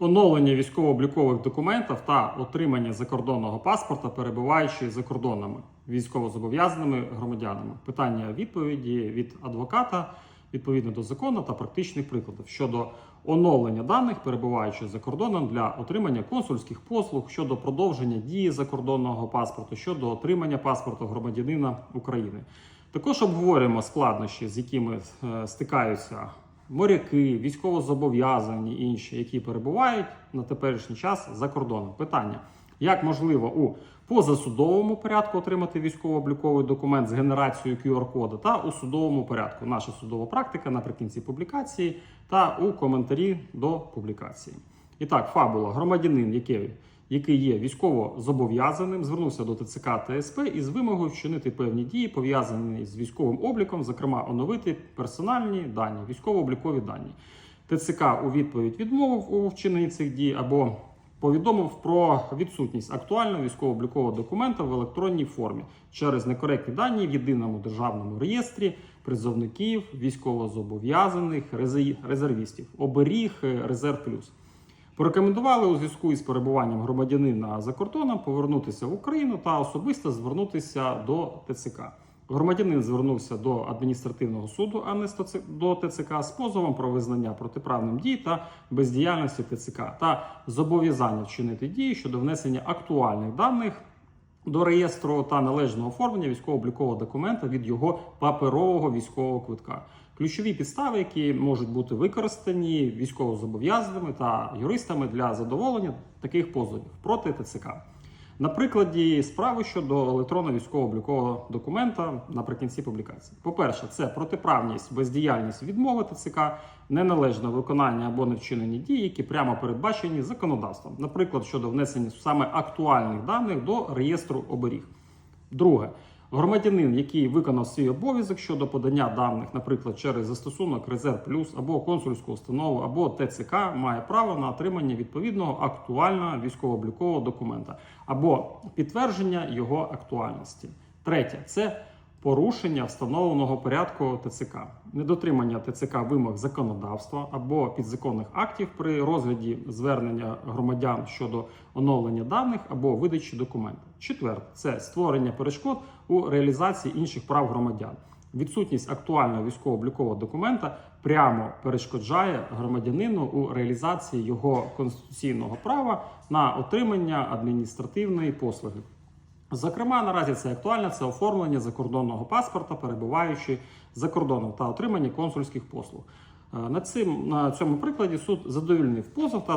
Оновлення військово-облікових документів та отримання закордонного паспорта, перебуваючи за кордонами військовозобов'язаними громадянами. Питання відповіді від адвоката відповідно до закону та практичних прикладів щодо оновлення даних, перебуваючи за кордоном для отримання консульських послуг щодо продовження дії закордонного паспорту, щодо отримання паспорту громадянина України. Також обговорюємо складнощі, з якими е, стикаються моряки, військовозобов'язані інші, які перебувають на теперішній час за кордоном. Питання: як можливо у позасудовому порядку отримати військово-обліковий документ з генерацією QR-коду та у судовому порядку. Наша судова практика наприкінці публікації та у коментарі до публікації. І так, фабула громадянин, який який є військово зобов'язаним, звернувся до ТЦК та СП із вимогою вчинити певні дії, пов'язані з військовим обліком, зокрема оновити персональні дані, військово-облікові дані. ТЦК у відповідь відмовив у вчиненні цих дій або повідомив про відсутність актуального військово-облікового документа в електронній формі через некоректні дані в єдиному державному реєстрі призовників, військовозобов'язаних, резервістів, оберіг, е, резерв плюс. Порекомендували у зв'язку із перебуванням громадянина за кордоном повернутися в Україну та особисто звернутися до ТЦК. Громадянин звернувся до адміністративного суду, а не до ТЦК з позовом про визнання протиправним дій та бездіяльності ТЦК та зобов'язання вчинити дії щодо внесення актуальних даних до реєстру та належного оформлення військово-облікового документа від його паперового військового квитка. Ключові підстави, які можуть бути використані військовозобов'язаними та юристами для задоволення таких позовів проти ТЦК. На прикладі справи щодо електронного військово-облікового документа наприкінці публікації. По-перше, це протиправність, бездіяльність відмови ТЦК, неналежне виконання або невчинені дії, які прямо передбачені законодавством, наприклад, щодо внесення саме актуальних даних до реєстру оберіг. Друге, громадянин, який виконав свій обов'язок щодо подання даних, наприклад, через застосунок Резерв Плюс або консульську установу, або ТЦК, має право на отримання відповідного актуального військово-облікового документа або підтвердження його актуальності. Третє це порушення встановленого порядку ТЦК, недотримання ТЦК вимог законодавства або підзаконних актів при розгляді звернення громадян щодо оновлення даних або видачі документів. Четверте це створення перешкод у реалізації інших прав громадян. Відсутність актуального військово-облікового документа прямо перешкоджає громадянину у реалізації його конституційного права на отримання адміністративної послуги. Зокрема, наразі це актуально це оформлення закордонного паспорта, перебуваючи за кордоном та отримання консульських послуг. Е, На цим на цьому прикладі суд задовільнив позов та